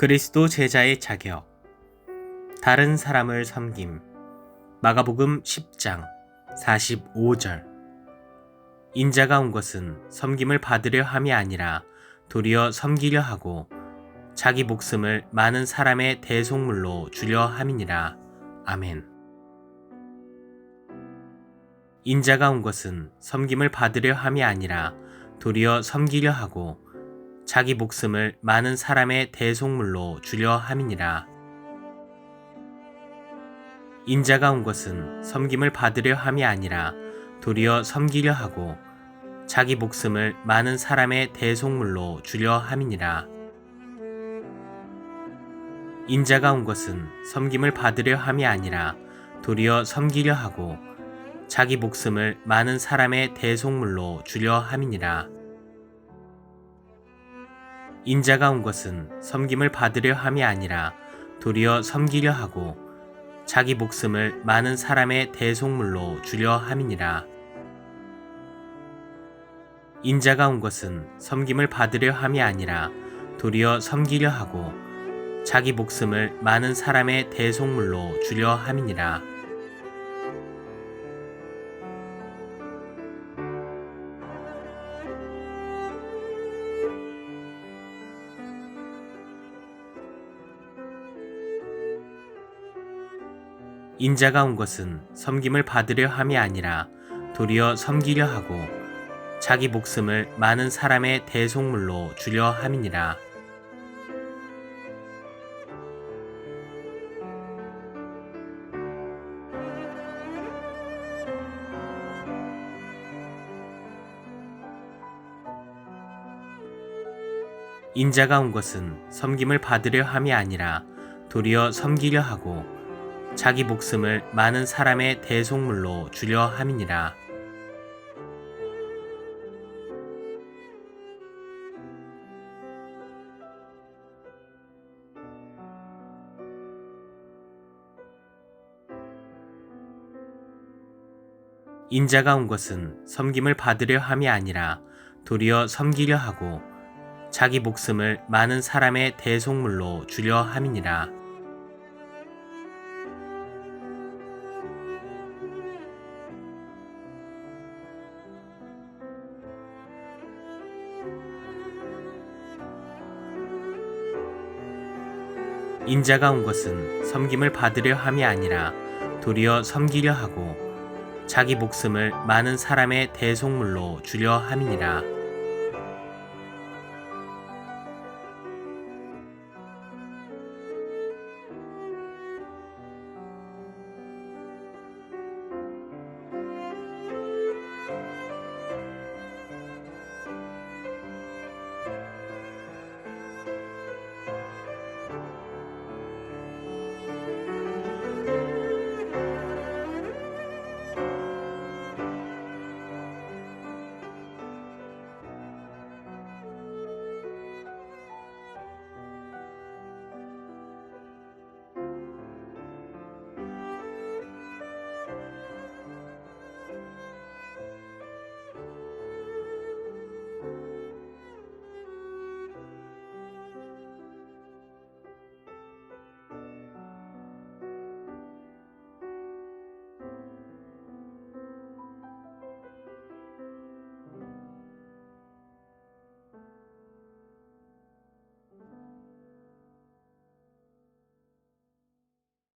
그리스도 제자의 자격. 다른 사람을 섬김. 마가복음 10장 45절. 인자가 온 것은 섬김을 받으려 함이 아니라 도리어 섬기려 하고 자기 목숨을 많은 사람의 대속물로 주려 함이니라. 아멘. 인자가 온 것은 섬김을 받으려 함이 아니라 도리어 섬기려 하고 자기 목숨을 많은 사람의 대속물로 주려 함이니라. 인자가 온 것은 섬김을 받으려 함이 아니라 도리어 섬기려 하고 자기 목숨을 많은 사람의 대속물로 주려 함이니라. 인자가 온 것은 섬김을 받으려 함이 아니라 도리어 섬기려 하고 자기 목숨을 많은 사람의 대속물로 주려 함이니라. 인자가 온 것은 섬김을 받으려 함이 아니라 도리어 섬기려 하고 자기 목숨을 많은 사람의 대속물로 주려 함이니라. 인자가 온 것은 섬김을 받으려 함이 아니라 도리어 섬기려 하고 자기 목숨을 많은 사람의 대속물로 주려 함이니라. 인자가 온 것은 섬김을 받으려 함이 아니라 도리어 섬기려 하고 자기 목숨을 많은 사람의 대속물로 주려 함이니라. 인자가 온 것은 섬김을 받으려 함이 아니라 도리어 섬기려 하고 자기 목숨을 많은 사람의 대속물로 주려 함이니라. 인자가 온 것은 섬김을 받으려 함이 아니라 도리어 섬기려 하고 자기 목숨을 많은 사람의 대속물로 주려 함이니라. 인자가 온 것은 섬김을 받으려 함이 아니라 도리어 섬기려 하고 자기 목숨을 많은 사람의 대속물로 주려 함이니라.